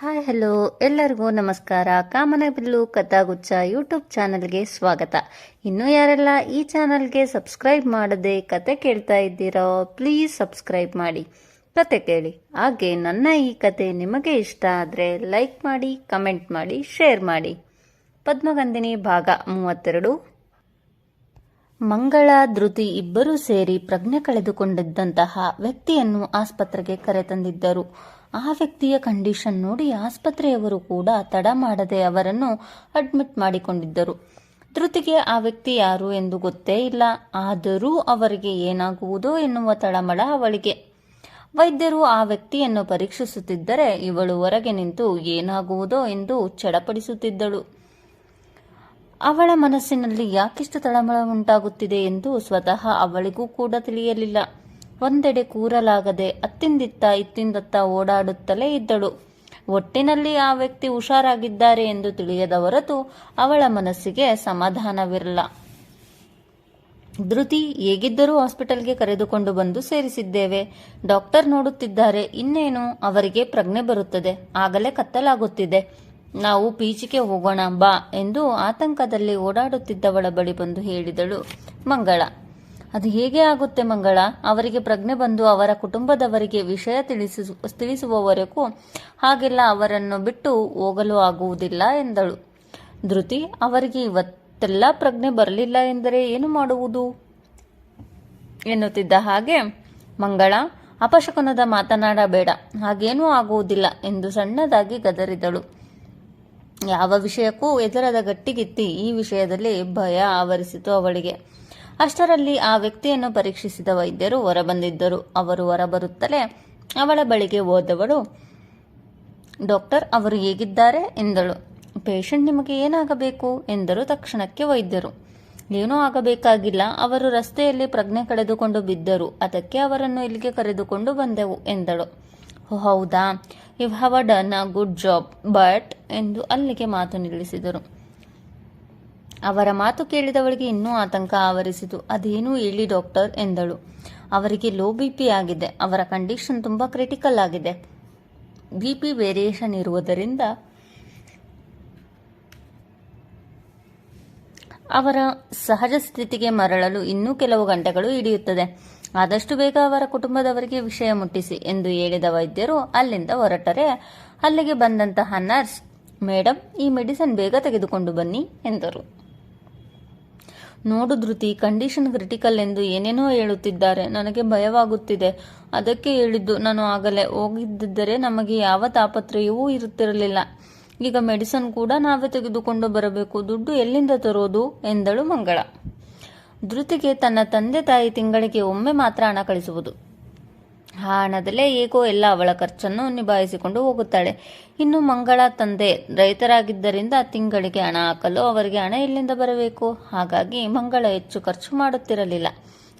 Hi, hello. ಎಲ್ಲರಿಗೂ ನಮಸ್ಕಾರ. ಕಾಮನಬಿಲ್ಲು ಕಥಾಗುಚ್ಛ YouTube ಚಾನಲ್ಗೆ ಸ್ವಾಗತ. ಇನ್ನೂ ಯಾರೆಲ್ಲ ಈ ಚಾನಲ್ಗೆ ಸಬ್ಸ್ಕ್ರೈಬ್ ಮಾಡದೆ ಕತೆ ಕೇಳ್ತಾ ಇದ್ದೀರೋ, ಪ್ಲೀಸ್ ಸಬ್ಸ್ಕ್ರೈಬ್ ಮಾಡಿ. ಕತೆ ಕೇಳಿ. ಹಾಗೆ ನನ್ನ ಈ ಕತೆ ನಿಮಗೆ ಇಷ್ಟ ಆದರೆ ಲೈಕ್ ಮಾಡಿ, ಕಮೆಂಟ್ ಮಾಡಿ, ಶೇರ್ ಮಾಡಿ. ಪದ್ಮಗಂಧಿನಿ ಭಾಗ ಮೂವತ್ತೆರಡು. ಮಂಗಳ, ಧೃತಿ ಇಬ್ಬರೂ ಸೇರಿ ಪ್ರಜ್ಞೆ ಕಳೆದುಕೊಂಡಿದ್ದಂತಹ ವ್ಯಕ್ತಿಯನ್ನು ಆಸ್ಪತ್ರೆಗೆ ಕರೆತಂದಿದ್ದರು. ಆ ವ್ಯಕ್ತಿಯ ಕಂಡೀಷನ್ ನೋಡಿ ಆಸ್ಪತ್ರೆಯವರು ಕೂಡ ತಡ ಮಾಡದೆ ಅವರನ್ನು ಅಡ್ಮಿಟ್ ಮಾಡಿಕೊಂಡಿದ್ದರು. ಧೃತಿಗೆ ಆ ವ್ಯಕ್ತಿ ಯಾರು ಎಂದು ಗೊತ್ತೇ ಇಲ್ಲ. ಆದರೂ ಅವರಿಗೆ ಏನಾಗುವುದೋ ಎನ್ನುವ ತಳಮಳ ಅವಳಿಗೆ. ವೈದ್ಯರು ಆ ವ್ಯಕ್ತಿಯನ್ನು ಪರೀಕ್ಷಿಸುತ್ತಿದ್ದರೆ ಇವಳು ಹೊರಗೆ ನಿಂತು ಏನಾಗುವುದೋ ಎಂದು ಚಡಪಡಿಸುತ್ತಿದ್ದಳು. ಅವಳ ಮನಸ್ಸಿನಲ್ಲಿ ಯಾಕಿಷ್ಟು ತಳಮಳ ಉಂಟಾಗುತ್ತಿದೆ ಎಂದು ಸ್ವತಃ ಅವಳಿಗೂ ಕೂಡ ತಿಳಿಯಲಿಲ್ಲ. ಒಂದೆಡೆ ಕೂರಲಾಗದೆ ಅತ್ತಿಂದಿತ್ತ ಇತ್ತಿಂದತ್ತ ಓಡಾಡುತ್ತಲೇ ಇದ್ದಳು. ಒಟ್ಟಿನಲ್ಲಿ ಆ ವ್ಯಕ್ತಿ ಹುಷಾರಾಗಿದ್ದಾರೆ ಎಂದು ತಿಳಿಯದ ಹೊರತು ಅವಳ ಮನಸ್ಸಿಗೆ ಸಮಾಧಾನವಿರಲ್ಲ. ಧೃತಿ ಹೇಗಿದ್ದರೂ ಹಾಸ್ಪಿಟಲ್ಗೆ ಕರೆದುಕೊಂಡು ಬಂದು ಸೇರಿಸಿದ್ದೇವೆ. ಡಾಕ್ಟರ್ ನೋಡುತ್ತಿದ್ದಾರೆ. ಇನ್ನೇನು? ಅವರಿಗೆ ಪ್ರಜ್ಞೆ ಬರುತ್ತದೆ. ಆಗಲೇ ಕತ್ತಲಾಗುತ್ತಿದೆ. ನಾವು ಪೀಚಿಗೆ ಹೋಗೋಣ ಬಾ ಎಂದು ಆತಂಕದಲ್ಲಿ ಓಡಾಡುತ್ತಿದ್ದವಳ ಬಳಿ ಬಂದು ಹೇಳಿದಳು ಮಂಗಳ. ಅದು ಹೇಗೆ ಆಗುತ್ತೆ ಮಂಗಳ? ಅವರಿಗೆ ಪ್ರಜ್ಞೆ ಬಂದು ಅವರ ಕುಟುಂಬದವರಿಗೆ ವಿಷಯ ತಿಳಿಸು, ತಿಳಿಸುವವರೆಗೂ ಹಾಗೆಲ್ಲ ಅವರನ್ನು ಬಿಟ್ಟು ಹೋಗಲು ಆಗುವುದಿಲ್ಲ ಎಂದಳು. ಧೃತಿ, ಅವರಿಗೆ ಇವತ್ತೆಲ್ಲ ಪ್ರಜ್ಞೆ ಬರಲಿಲ್ಲ ಎಂದರೆ ಏನು ಮಾಡುವುದು? ಎನ್ನುತ್ತಿದ್ದ ಹಾಗೆ, ಮಂಗಳ, ಅಪಶಕುನದ ಮಾತನಾಡಬೇಡ, ಹಾಗೇನೂ ಆಗುವುದಿಲ್ಲ ಎಂದು ಸಣ್ಣದಾಗಿ ಗದರಿದಳು. ಯಾವ ವಿಷಯಕ್ಕೂ ಎದುರಾದ ಗಟ್ಟಿಗಿತ್ತಿ ಈ ವಿಷಯದಲ್ಲಿ ಭಯ ಆವರಿಸಿತು ಅವಳಿಗೆ. ಅಷ್ಟರಲ್ಲಿ ಆ ವ್ಯಕ್ತಿಯನ್ನು ಪರೀಕ್ಷಿಸಿದ ವೈದ್ಯರು ಹೊರಬಂದಿದ್ದರು. ಅವರು ಹೊರಬರುತ್ತಲೇ ಅವಳ ಬಳಿಗೆ ಹೋದವಳು ಡಾಕ್ಟರ್ ಅವರು ಹೇಗಿದ್ದಾರೆ? ಎಂದಳು. ಪೇಷಂಟ್ ನಿಮಗೆ ಏನಾಗಬೇಕು? ಎಂದರು ತಕ್ಷಣಕ್ಕೆ ವೈದ್ಯರು. ಏನೂ ಆಗಬೇಕಾಗಿಲ್ಲ. ಅವರು ರಸ್ತೆಯಲ್ಲಿ ಪ್ರಜ್ಞೆ ಕಳೆದುಕೊಂಡು ಬಿದ್ದರು. ಅದಕ್ಕೆ ಅವರನ್ನು ಇಲ್ಲಿಗೆ ಕರೆದುಕೊಂಡು ಬಂದೆವು ಎಂದಳು. "ಓ, ಹೌದಾ? You have a done a good job but ಎಂದು ಅಲ್ಲಿಗೆ ಮಾತು ನಿಲ್ಲಿಸಿದರು. ಅವರ ಮಾತು ಕೇಳಿದವಳಿಗೆ ಇನ್ನೂ ಆತಂಕ ಆವರಿಸಿತು. ಅದೇನು ಹೇಳಿ ಡಾಕ್ಟರ್? ಎಂದಳು. ಅವರಿಗೆ ಲೋ ಬಿ ಪಿ ಆಗಿದೆ. ಅವರ ಕಂಡೀಷನ್ ತುಂಬ ಕ್ರಿಟಿಕಲ್ ಆಗಿದೆ. ಬಿ ಪಿ ವೇರಿಯೇಷನ್ ಇರುವುದರಿಂದ ಅವರ ಸಹಜ ಸ್ಥಿತಿಗೆ ಮರಳಲು ಇನ್ನೂ ಕೆಲವು ಗಂಟೆಗಳು ಹಿಡಿಯುತ್ತದೆ. ಆದಷ್ಟು ಬೇಗ ಅವರ ಕುಟುಂಬದವರಿಗೆ ವಿಷಯ ಮುಟ್ಟಿಸಿ, ಎಂದು ಹೇಳಿದ ವೈದ್ಯರು ಅಲ್ಲಿಂದ ಹೊರಟರೆ. ಅಲ್ಲಿಗೆ ಬಂದಂತಹ ನರ್ಸ್ ಮೇಡಮ್ ಈ ಮೆಡಿಸನ್ ಬೇಗ ತೆಗೆದುಕೊಂಡು ಬನ್ನಿ, ಎಂದರು. ನೋಡು ಧೃತಿ ಕಂಡೀಷನ್ ಕ್ರಿಟಿಕಲ್ ಎಂದು ಏನೇನೋ ಹೇಳುತ್ತಿದ್ದಾರೆ. ನನಗೆ ಭಯವಾಗುತ್ತಿದೆ. ಅದಕ್ಕೆ ಹೇಳಿದ್ದು, ನಾನು ಆಗಲೇ ಹೋಗಿದ್ದಿದ್ದರೆ ನಮಗೆ ಯಾವ ತಾಪತ್ರಯವೂ ಇರುತ್ತಿರಲಿಲ್ಲ. ಈಗ ಮೆಡಿಸನ್ ಕೂಡ ನಾವೇ ತೆಗೆದುಕೊಂಡು ಬರಬೇಕು. ದುಡ್ಡು ಎಲ್ಲಿಂದ ತರೋದು? ಎಂದಳು ಮಂಗಳ. ಧೃತಿಗೆ ತನ್ನ ತಂದೆ ತಾಯಿ ತಿಂಗಳಿಗೆ ಒಮ್ಮೆ ಮಾತ್ರ ಹಣ ಕಳಿಸುವುದು. ಆ ಹಣದಲ್ಲೇ ಹೇಗೋ ಎಲ್ಲ ಅವಳ ಖರ್ಚನ್ನು ನಿಭಾಯಿಸಿಕೊಂಡು ಹೋಗುತ್ತಾಳೆ. ಇನ್ನು ಮಂಗಳ ತಂದೆ ರೈತರಾಗಿದ್ದರಿಂದ ತಿಂಗಳಿಗೆ ಹಣ ಹಾಕಲು ಅವರಿಗೆ ಹಣ ಎಲ್ಲಿಂದ ಬರಬೇಕು? ಹಾಗಾಗಿ ಮಂಗಳ ಹೆಚ್ಚು ಖರ್ಚು ಮಾಡುತ್ತಿರಲಿಲ್ಲ.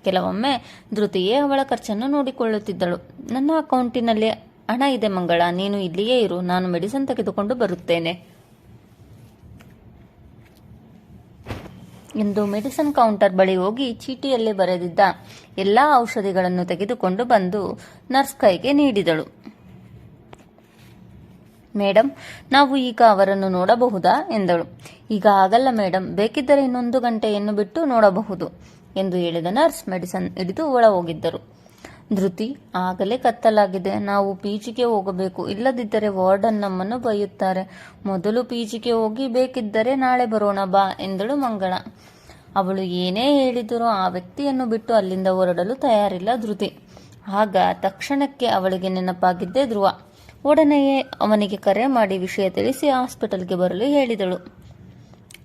ಕೆಲವೊಮ್ಮೆ ಧೃತಿಯೇ ಅವಳ ಖರ್ಚನ್ನು ನೋಡಿಕೊಳ್ಳುತ್ತಿದ್ದಳು. ನನ್ನ ಅಕೌಂಟಿನಲ್ಲಿ ಹಣ ಇದೆ ಮಂಗಳ, ನೀನು ಇಲ್ಲಿಯೇ ಇರು, ನಾನು ಮೆಡಿಸನ್ ತೆಗೆದುಕೊಂಡು ಬರುತ್ತೇನೆ. ಎಂದು ಮೆಡಿಸಿನ್ ಕೌಂಟರ್ ಬಳಿ ಹೋಗಿ ಚೀಟಿಯಲ್ಲಿ ಬರೆದಿದ್ದ ಎಲ್ಲ ಔಷಧಿಗಳನ್ನು ತೆಗೆದುಕೊಂಡು ಬಂದು ನರ್ಸ್ ಕೈಗೆ ನೀಡಿದಳು. ಮೇಡಮ್ ನಾವು ಈಗ ಅವರನ್ನು ನೋಡಬಹುದಾ? ಎಂದಳು. ಈಗ ಆಗಲ್ಲ ಮೇಡಮ್ ಬೇಕಿದ್ದರೆ ಇನ್ನೊಂದು ಗಂಟೆಯನ್ನು ಬಿಟ್ಟು ನೋಡಬಹುದು, ಎಂದು ಹೇಳಿದ ನರ್ಸ್ ಮೆಡಿಸನ್ ಹಿಡಿದು ಒಳ ಹೋಗಿದ್ದರು ಧೃತಿ ಆಗಲೇ ಕತ್ತಲಾಗಿದೆ. ನಾವು ಪೀಚಿಗೆ ಹೋಗಬೇಕು. ಇಲ್ಲದಿದ್ದರೆ ವಾರ್ಡನ್ ನಮ್ಮನ್ನು ಬೈಯುತ್ತಾರೆ. ಮೊದಲು ಪೀಚಿಗೆ ಹೋಗಿ ಬೇಕಿದ್ದರೆ ನಾಳೆ ಬರೋಣ, ಬಾ ಎಂದಳು ಮಂಗಳ. ಅವಳು ಏನೇ ಹೇಳಿದರೂ ಆ ವ್ಯಕ್ತಿಯನ್ನು ಬಿಟ್ಟು ಅಲ್ಲಿಂದ ಹೊರಡಲು ತಯಾರಿಲ್ಲ ಧೃತಿ. ಆಗ ತಕ್ಷಣಕ್ಕೆ ಅವಳಿಗೆ ನೆನಪಾಗಿದ್ದೇ ಧ್ರುವ. ಒಡನೆಯೇ ಅವನಿಗೆ ಕರೆ ಮಾಡಿ ವಿಷಯ ತಿಳಿಸಿ ಹಾಸ್ಪಿಟಲ್ಗೆ ಬರಲು ಹೇಳಿದಳು.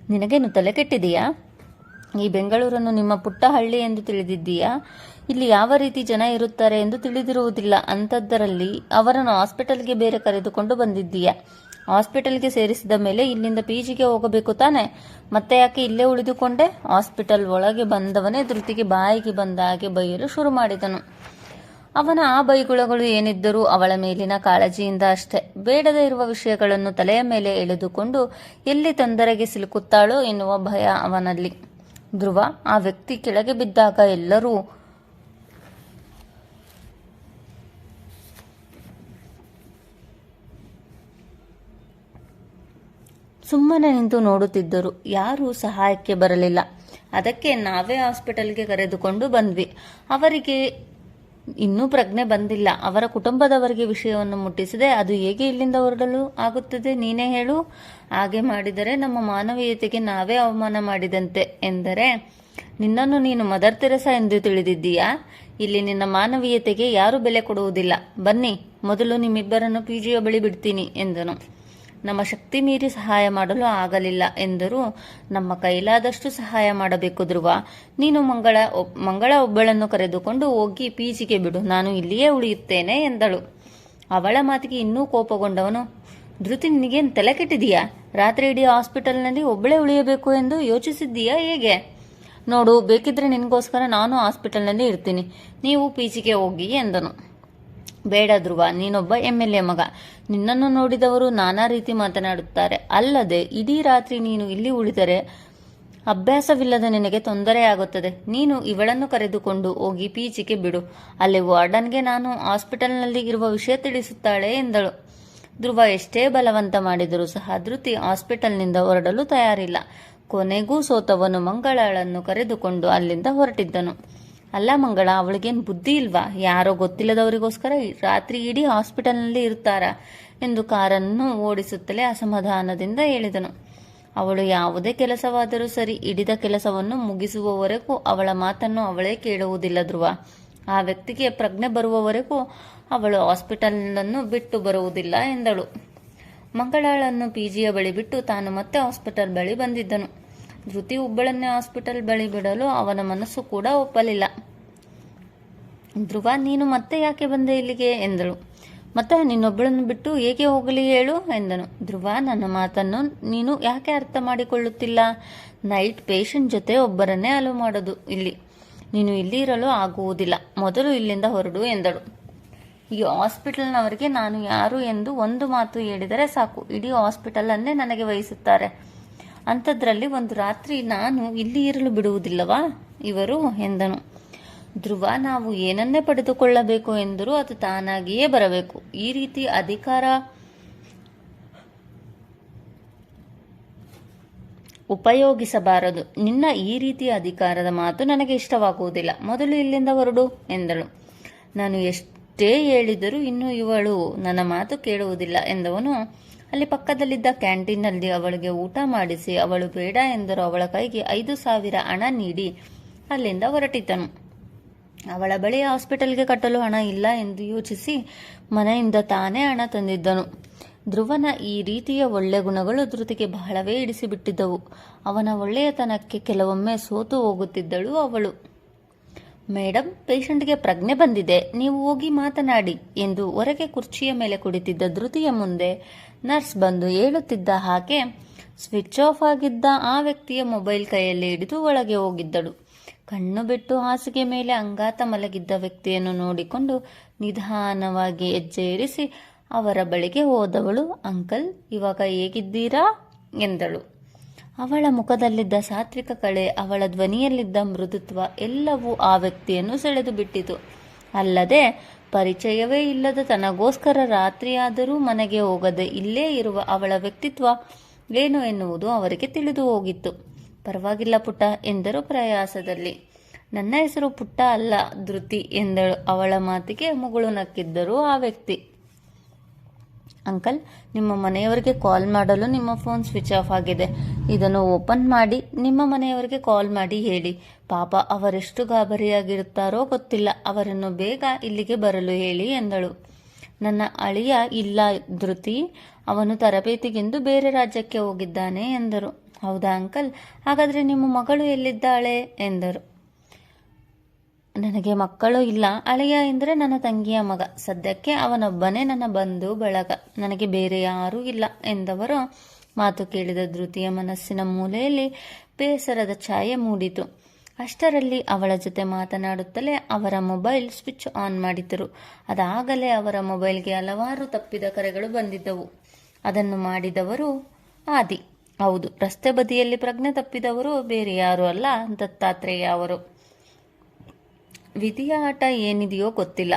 ನಿನಗೇನು ತಲೆ ಕೆಟ್ಟಿದೆಯಾ? ಈ ಬೆಂಗಳೂರನ್ನು ನಿಮ್ಮ ಪುಟ್ಟ ಹಳ್ಳಿ ಎಂದು ತಿಳಿದಿದ್ದೀಯಾ? ಇಲ್ಲಿ ಯಾವ ರೀತಿ ಜನ ಇರುತ್ತಾರೆ ಎಂದು ತಿಳಿದಿರುವುದಿಲ್ಲ. ಅಂಥದ್ದರಲ್ಲಿ ಅವರನ್ನು ಹಾಸ್ಪಿಟಲ್ಗೆ ಬೇರೆ ಕರೆದುಕೊಂಡು ಬಂದಿದ್ದೀಯಾ? ಹಾಸ್ಪಿಟಲ್ಗೆ ಸೇರಿಸಿದ ಮೇಲೆ ಇಲ್ಲಿಂದ ಪಿಜಿಗೆ ಹೋಗಬೇಕು ತಾನೆ? ಮತ್ತೆ ಯಾಕೆ ಇಲ್ಲೇ ಉಳಿದುಕೊಂಡೆ? ಹಾಸ್ಪಿಟಲ್ ಒಳಗೆ ಬಂದವನೇ ಧೃತಿಗೆ ಬಾಯಿಗೆ ಬಂದ ಹಾಗೆ ಬೈಯಲು ಶುರು ಮಾಡಿದನು. ಅವನ ಆ ಬೈಗುಳಗಳು ಏನಿದ್ದರೂ ಅವಳ ಮೇಲಿನ ಕಾಳಜಿಯಿಂದ ಅಷ್ಟೇ. ಬೇಡದೇ ಇರುವ ವಿಷಯಗಳನ್ನು ತಲೆಯ ಮೇಲೆ ಎಳೆದುಕೊಂಡು ಎಲ್ಲಿ ತೊಂದರೆಗೆ ಸಿಲುಕುತ್ತಾಳೋ ಎನ್ನುವ ಭಯ ಅವನಲ್ಲಿ. ಧ್ರುವ ಆ ವ್ಯಕ್ತಿ ಕೆಳಗೆ ಬಿದ್ದಾಗ ಎಲ್ಲರೂ ಸುಮ್ಮನೆ ನಿಂತು ನೋಡುತ್ತಿದ್ದರು. ಯಾರೂ ಸಹಾಯಕ್ಕೆ ಬರಲಿಲ್ಲ. ಅದಕ್ಕೆ ನಾವೇ ಹಾಸ್ಪಿಟಲ್ಗೆ ಕರೆದುಕೊಂಡು ಬಂದ್ವಿ. ಅವರಿಗೆ ಇನ್ನೂ ಪ್ರಜ್ಞೆ ಬಂದಿಲ್ಲ. ಅವರ ಕುಟುಂಬದವರಿಗೆ ವಿಷಯವನ್ನು ಮುಟ್ಟಿಸಿದೆ. ಅದು ಹೇಗೆ ಇಲ್ಲಿಂದ ಹೊರಡಲು ಆಗುತ್ತದೆ ನೀನೇ ಹೇಳು. ಹಾಗೆ ಮಾಡಿದರೆ ನಮ್ಮ ಮಾನವೀಯತೆಗೆ ನಾವೇ ಅವಮಾನ ಮಾಡಿದಂತೆ ಎಂದರೆ, ನಿನ್ನನ್ನು ನೀನು ಮದರ್ ತೆರೆಸ ಎಂದು ತಿಳಿದಿದ್ದೀಯಾ? ಇಲ್ಲಿ ನಿನ್ನ ಮಾನವೀಯತೆಗೆ ಯಾರು ಬೆಲೆ ಕೊಡುವುದಿಲ್ಲ. ಬನ್ನಿ, ಮೊದಲು ನಿಮ್ಮಿಬ್ಬರನ್ನು ಪಿಜಿಯ ಬಳಿ ಬಿಡ್ತೀನಿ ಎಂದನು. ನಮ್ಮ ಶಕ್ತಿ ಮೀರಿ ಸಹಾಯ ಮಾಡಲು ಆಗಲಿಲ್ಲ ಎಂದರು ನಮ್ಮ ಕೈಲಾದಷ್ಟು ಸಹಾಯ ಮಾಡಬೇಕು ಧ್ರುವ. ನೀನು ಮಂಗಳ ಮಂಗಳ ಒಬ್ಬಳನ್ನು ಕರೆದುಕೊಂಡು ಹೋಗಿ ಪೀಚಿಗೆ ಬಿಡು. ನಾನು ಇಲ್ಲಿಯೇ ಉಳಿಯುತ್ತೇನೆ ಎಂದಳು. ಅವಳ ಮಾತಿಗೆ ಇನ್ನೂ ಕೋಪಗೊಂಡವನು, ಧೃತಿ ನಿನಗೇನು ತಲೆ ಕೆಟ್ಟಿದೀಯಾ? ರಾತ್ರಿ ಇಡೀ ಹಾಸ್ಪಿಟಲ್ನಲ್ಲಿ ಒಬ್ಬಳೇ ಉಳಿಯಬೇಕು ಎಂದು ಯೋಚಿಸಿದ್ದೀಯಾ ಹೇಗೆ? ನೋಡು, ಬೇಕಿದ್ರೆ ನಿನಗೋಸ್ಕರ ನಾನು ಹಾಸ್ಪಿಟಲ್ನಲ್ಲಿ ಇರ್ತೀನಿ. ನೀವು ಪೀಜಿಗೆ ಹೋಗಿ ಎಂದನು. ಬೇಡ ಧ್ರುವ, ನೀನೊಬ್ಬ ಎಂ ಎಲ್ ಎ ಮಗ. ನಿನ್ನನ್ನು ನೋಡಿದವರು ನಾನಾ ರೀತಿ ಮಾತನಾಡುತ್ತಾರೆ. ಅಲ್ಲದೆ, ಇಡೀ ರಾತ್ರಿ ನೀನು ಇಲ್ಲಿ ಉಳಿದರೆ ಅಭ್ಯಾಸವಿಲ್ಲದ ನಿನಗೆ ತೊಂದರೆಯಾಗುತ್ತದೆ ನೀನು ಇವಳನ್ನು ಕರೆದುಕೊಂಡು ಹೋಗಿ ಪೀಚಿಗೆ ಬಿಡು. ಅಲ್ಲಿ ವಾರ್ಡನ್ಗೆ ನಾನು ಹಾಸ್ಪಿಟಲ್ನಲ್ಲಿ ಇರುವ ವಿಷಯ ತಿಳಿಸುತ್ತಾಳೆ ಎಂದಳು. ಧ್ರುವ ಎಷ್ಟೇ ಬಲವಂತ ಮಾಡಿದರೂ ಸಹ ಧೃತಿ ಹಾಸ್ಪಿಟಲ್ನಿಂದ ಹೊರಡಲು ತಯಾರಿಲ್ಲ. ಕೊನೆಗೂ ಸೋತವನು ಮಂಗಳಳನ್ನು ಕರೆದುಕೊಂಡು ಅಲ್ಲಿಂದ ಹೊರಟಿದ್ದನು. ಅಲ್ಲ ಮಂಗಳ, ಅವಳಿಗೇನು ಬುದ್ಧಿ ಇಲ್ವಾ? ಯಾರೋ ಗೊತ್ತಿಲ್ಲದವರಿಗೋಸ್ಕರ ರಾತ್ರಿ ಇಡೀ ಹಾಸ್ಪಿಟಲ್ನಲ್ಲಿ ಇರ್ತಾರ ಎಂದು ಕಾರನ್ನು ಓಡಿಸುತ್ತಲೇ ಅಸಮಾಧಾನದಿಂದ ಹೇಳಿದನು. ಅವಳು ಯಾವುದೇ ಕೆಲಸವಾದರೂ ಸರಿ ಹಿಡಿದ ಕೆಲಸವನ್ನು ಮುಗಿಸುವವರೆಗೂ ಅವಳ ಮಾತನ್ನು ಅವಳೇ ಕೇಳುವುದಿಲ್ಲ ಧ್ರುವ. ಆ ವ್ಯಕ್ತಿಗೆ ಪ್ರಜ್ಞೆ ಬರುವವರೆಗೂ ಅವಳು ಹಾಸ್ಪಿಟಲನ್ನು ಬಿಟ್ಟು ಬರುವುದಿಲ್ಲ ಎಂದಳು. ಮಂಗಳಾಳನ್ನು ಪಿ ಜಿಯ ಬಳಿ ಬಿಟ್ಟು ತಾನು ಮತ್ತೆ ಹಾಸ್ಪಿಟಲ್ ಬಳಿ ಬಂದಿದ್ದನು. ಧೃತಿ ಒಬ್ಬಳನ್ನೇ ಹಾಸ್ಪಿಟಲ್ ಬಳಿ ಬಿಡಲು ಅವನ ಮನಸ್ಸು ಕೂಡ ಒಪ್ಪಲಿಲ್ಲ. ಧ್ರುವ, ನೀನು ಮತ್ತೆ ಯಾಕೆ ಬಂದೆ ಇಲ್ಲಿಗೆ? ಎಂದಳು. ಮತ್ತೆ ನಿನ್ನೊಬ್ಬಳನ್ನು ಬಿಟ್ಟು ಏಕೆ ಹೋಗಲಿ ಹೇಳು? ಎಂದನು. ಧ್ರುವ, ನನ್ನ ಮಾತನ್ನು ನೀನು ಯಾಕೆ ಅರ್ಥ ಮಾಡಿಕೊಳ್ಳುತ್ತಿಲ್ಲ? ನೈಟ್ ಪೇಷಂಟ್ ಜೊತೆ ಒಬ್ಬರನ್ನೇ ಅಲೋ ಮಾಡೋದು ಇಲ್ಲಿ. ನೀನು ಇಲ್ಲಿ ಇರಲು ಆಗುವುದಿಲ್ಲ. ಮೊದಲು ಇಲ್ಲಿಂದ ಹೊರಡು, ಎಂದಳು. ಈ ಹಾಸ್ಪಿಟಲ್ನವರಿಗೆ ನಾನು ಯಾರು ಎಂದು ಒಂದು ಮಾತು ಹೇಳಿದರೆ ಸಾಕು. ಇಡೀ ಹಾಸ್ಪಿಟಲನ್ನೇ ನನಗೆ ವಹಿಸುತ್ತಾರೆ. ಅಂಥದ್ರಲ್ಲಿ ಒಂದು ರಾತ್ರಿ ನಾನು ಇಲ್ಲಿ ಇರಲು ಬಿಡುವುದಿಲ್ಲವಾ? ಇವರು ಎಂದನು. ಧ್ರುವ, ನಾವು ಏನನ್ನೇ ಪಡೆದುಕೊಳ್ಳಬೇಕು ಎಂದರೂ ಅದು ತಾನಾಗಿಯೇ ಬರಬೇಕು. ಈ ರೀತಿ ಅಧಿಕಾರ ಉಪಯೋಗಿಸಬಾರದು. ನಿನ್ನ ಈ ರೀತಿಯ ಅಧಿಕಾರದ ಮಾತು ನನಗೆ ಇಷ್ಟವಾಗುವುದಿಲ್ಲ. ಮೊದಲು ಇಲ್ಲಿಂದ ಹೊರಡು ಎಂದಳು. ನಾನು ಎಷ್ಟೇ ಹೇಳಿದರೂ ಇನ್ನೂ ಇವಳು ನನ್ನ ಮಾತು ಕೇಳುವುದಿಲ್ಲ ಎಂದವನು ಅಲ್ಲಿ ಪಕ್ಕದಲ್ಲಿದ್ದ ಕ್ಯಾಂಟೀನ್ನಲ್ಲಿ ಅವಳಿಗೆ ಊಟ ಮಾಡಿಸಿ, ಅವಳು ಬೇಡ ಎಂದರು. ಅವಳ ಕೈಗೆ ಐದು ಸಾವಿರ ಹಣ ನೀಡಿ ಅಲ್ಲಿಂದ ಹೊರಟಿದ್ದನು. ಅವಳ ಬಳಿ ಹಾಸ್ಪಿಟಲ್ಗೆ ಕಟ್ಟಲು ಹಣ ಇಲ್ಲ ಎಂದು ಯೋಚಿಸಿ ಮನೆಯಿಂದ ತಾನೇ ಹಣ ತಂದಿದ್ದನು. ಧ್ರುವನ ಈ ರೀತಿಯ ಒಳ್ಳೆ ಗುಣಗಳು ಧೃತಿಗೆ ಬಹಳವೇ ಇಡಿಸಿಬಿಟ್ಟಿದ್ದವು ಅವನ ಒಳ್ಳೆಯತನಕ್ಕೆ ಕೆಲವೊಮ್ಮೆ ಸೋತು ಹೋಗುತ್ತಿದ್ದಳು ಅವಳು. ಮೇಡಮ್ ಪೇಷಂಟ್ಗೆ ಪ್ರಜ್ಞೆ ಬಂದಿದೆ. ನೀವು ಹೋಗಿ ಮಾತನಾಡಿ ಎಂದು ಹೊರಗೆ ಕುರ್ಚಿಯ ಮೇಲೆ ಕುಳಿತಿದ್ದ ಧೃತಿಯ ಮುಂದೆ ನರ್ಸ್ ಬಂದು ಹೇಳುತ್ತಿದ್ದ ಹಾಗೆ ಸ್ವಿಚ್ ಆಫ್ ಆಗಿದ್ದ ಆ ವ್ಯಕ್ತಿಯ ಮೊಬೈಲ್ ಕೈಯಲ್ಲಿ ಹಿಡಿದು ಒಳಗೆ ಹೋಗಿದ್ದಳು. ಕಣ್ಣು ಬಿಟ್ಟು ಹಾಸಿಗೆ ಮೇಲೆ ಅಂಗಾತ ಮಲಗಿದ್ದ ವ್ಯಕ್ತಿಯನ್ನು ನೋಡಿಕೊಂಡು ನಿಧಾನವಾಗಿ ಹೆಜ್ಜೆ ಇರಿಸಿ ಅವರ ಬಳಿಗೆ ಹೋದವಳು, ಅಂಕಲ್, ಇವಾಗ ಹೇಗಿದ್ದೀರಾ? ಎಂದಳು. ಅವಳ ಮುಖದಲ್ಲಿದ್ದ ಸಾತ್ವಿಕ ಕಳೆ, ಅವಳ ಧ್ವನಿಯಲ್ಲಿದ್ದ ಮೃದುತ್ವ ಎಲ್ಲವೂ ಆ ವ್ಯಕ್ತಿಯನ್ನು ಸೆಳೆದು ಬಿಟ್ಟಿತು. ಅಲ್ಲದೆ ಪರಿಚಯವೇ ಇಲ್ಲದ ತನಗೋಸ್ಕರ ರಾತ್ರಿಯಾದರೂ ಮನೆಗೆ ಹೋಗದೆ ಇಲ್ಲೇ ಇರುವ ಅವಳ ವ್ಯಕ್ತಿತ್ವ ಏನು ಎನ್ನುವುದು ಅವರಿಗೆ ತಿಳಿದು ಹೋಗಿತ್ತು. ಪರವಾಗಿಲ್ಲ ಪುಟ್ಟ, ಎಂದರು ಪ್ರಯಾಸದಲ್ಲಿ. ನನ್ನ ಹೆಸರು ಪುಟ್ಟ ಅಲ್ಲ ಧೃತಿ, ಎಂದಳು ಅವಳ ಮಾತಿಗೆ ಮುಗುಳು ನಕ್ಕಿದ್ದರು ಆ ವ್ಯಕ್ತಿ. ಅಂಕಲ್, ನಿಮ್ಮ ಮನೆಯವರಿಗೆ ಕಾಲ್ ಮಾಡಲು ನಿಮ್ಮ ಫೋನ್ ಸ್ವಿಚ್ ಆಫ್ ಆಗಿದೆ. ಇದನ್ನು ಓಪನ್ ಮಾಡಿ, ನಿಮ್ಮ ಮನೆಯವರಿಗೆ ಕಾಲ್ ಮಾಡಿ ಹೇಳಿ. ಪಾಪ, ಅವರೆಷ್ಟು ಗಾಬರಿಯಾಗಿರುತ್ತಾರೋ ಗೊತ್ತಿಲ್ಲ. ಅವರನ್ನು ಬೇಗ ಇಲ್ಲಿಗೆ ಬರಲು ಹೇಳಿ ಎಂದಳು. ನನ್ನ ಅಳಿಯ, ಇಲ್ಲ ಧೃತಿ, ಅವನು ತರಬೇತಿಗೆಂದು ಬೇರೆ ರಾಜ್ಯಕ್ಕೆ ಹೋಗಿದ್ದಾನೆ ಎಂದರು. ಹೌದಾ ಅಂಕಲ್? ಹಾಗಾದರೆ ನಿಮ್ಮ ಮಗಳು ಎಲ್ಲಿದ್ದಾಳೆ? ಎಂದರು. ನನಗೆ ಮಕ್ಕಳು ಇಲ್ಲ. ಅಳಿಯ ಎಂದರೆ ನನ್ನ ತಂಗಿಯ ಮಗ. ಸದ್ಯಕ್ಕೆ ಅವನೊಬ್ಬನೇ ನನ್ನ ಬಂಧು, ಬಳಗ. ನನಗೆ ಬೇರೆ ಯಾರೂ ಇಲ್ಲ ಎಂದವರು ಮಾತು ಕೇಳಿದ ಧೃತಿಯ ಮನಸ್ಸಿನ ಮೂಲೆಯಲ್ಲಿ ಬೇಸರದ ಛಾಯೆ ಮೂಡಿತು. ಅಷ್ಟರಲ್ಲಿ ಅವಳ ಜೊತೆ ಮಾತನಾಡುತ್ತಲೇ ಅವರ ಮೊಬೈಲ್ ಸ್ವಿಚ್ ಆನ್ ಮಾಡಿದರು ಅದಾಗಲೇ ಅವರ ಮೊಬೈಲ್ಗೆ ಹಲವಾರು ತಪ್ಪಿದ ಕರೆಗಳು ಬಂದಿದ್ದವು. ಅದನ್ನು ಮಾಡಿದವರು ಆದಿ. ಹೌದು, ರಸ್ತೆ ಬದಿಯಲ್ಲಿ ಪ್ರಜ್ಞೆ ತಪ್ಪಿದವರು ಬೇರೆ ಯಾರೂ ಅಲ್ಲ, ದತ್ತಾತ್ರೇಯ ಅವರು. ವಿಧಿಯ ಆಟ ಏನಿದೆಯೋ ಗೊತ್ತಿಲ್ಲ.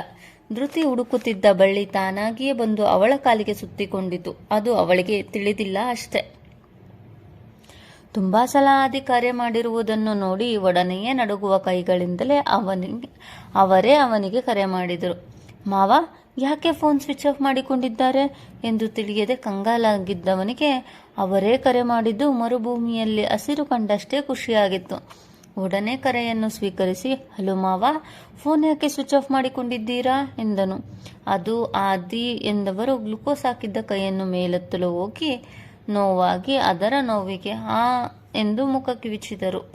ಧೃತಿ ಹುಡುಕುತ್ತಿದ್ದ ಬಳ್ಳಿ ತಾನಾಗಿಯೇ ಬಂದು ಅವಳ ಕಾಲಿಗೆ ಸುತ್ತಿಕೊಂಡಿತು. ಅದು ಅವಳಿಗೆ ತಿಳಿದಿಲ್ಲ ಅಷ್ಟೆ. ತುಂಬಾ ಸಲ ಆದಿ ಕರೆ ಮಾಡಿರುವುದನ್ನು ನೋಡಿ ಒಡನೆಯೇ ನಡುಗುವ ಕೈಗಳಿಂದಲೇ ಅವನಿಗೆ ಅವರೇ ಅವನಿಗೆ ಕರೆ ಮಾಡಿದರು. ಮಾವ, ಯಾಕೆ ಫೋನ್ ಸ್ವಿಚ್ ಆಫ್ ಮಾಡಿಕೊಂಡಿದ್ದಾರೆ? ಎಂದು ತಿಳಿಯದೆ ಕಂಗಾಲಾಗಿದ್ದವನಿಗೆ ಅವರೇ ಕರೆ ಮಾಡಿದ್ದು ಮರುಭೂಮಿಯಲ್ಲಿ ಹಸಿರು ಕಂಡಷ್ಟೇ ಖುಷಿಯಾಗಿತ್ತು. ಒಡನೆ ಕರೆಯನ್ನು ಸ್ವೀಕರಿಸಿ, ಹಲೋ ಮಾವ, ಫೋನ್ ಯಾಕೆ ಸ್ವಿಚ್ ಆಫ್ ಮಾಡಿಕೊಂಡಿದ್ದೀರಾ? ಎಂದನು. ಅದು ಆದಿ ಎಂದವರು ಗ್ಲುಕೋಸ್ ಹಾಕಿದ್ದ ಕೈಯನ್ನು ಮೇಲೆತ್ತಲು ಹೋಗಿ, ನೋವಾಗಿ ಅದರ ನೋವಿಗೆ ಆ ಎಂದು ಮುಖ ಕಿವಿಚಿದರು.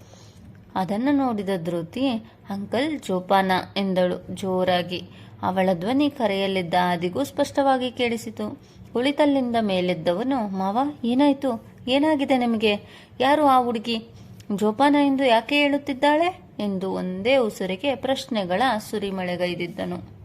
ಅದನ್ನು ನೋಡಿದ ಧೃತಿ ಅಂಕಲ್, ಜೋಪಾನ ಎಂದಳು ಜೋರಾಗಿ. ಅವಳ ಧ್ವನಿ ಕರೆಯಲ್ಲಿದ್ದ ಆದಿಗೂ ಸ್ಪಷ್ಟವಾಗಿ ಕೇಳಿಸಿತು. ಕುಳಿತಲ್ಲಿಂದ ಮೇಲೆದ್ದವನು, ಮಾವ, ಏನಾಯ್ತು? ಏನಾಗಿದೆ ನಿಮಗೆ? ಯಾರು ಆ ಹುಡುಗಿ? ಜೋಪಾನ ಎಂದು ಯಾಕೆ ಹೇಳುತ್ತಿದ್ದಾಳೆ? ಎಂದು ಒಂದೇ ಉಸಿರಿಗೆ ಪ್ರಶ್ನೆಗಳ ಸುರಿಮಳೆಗೈದಿದ್ದನು.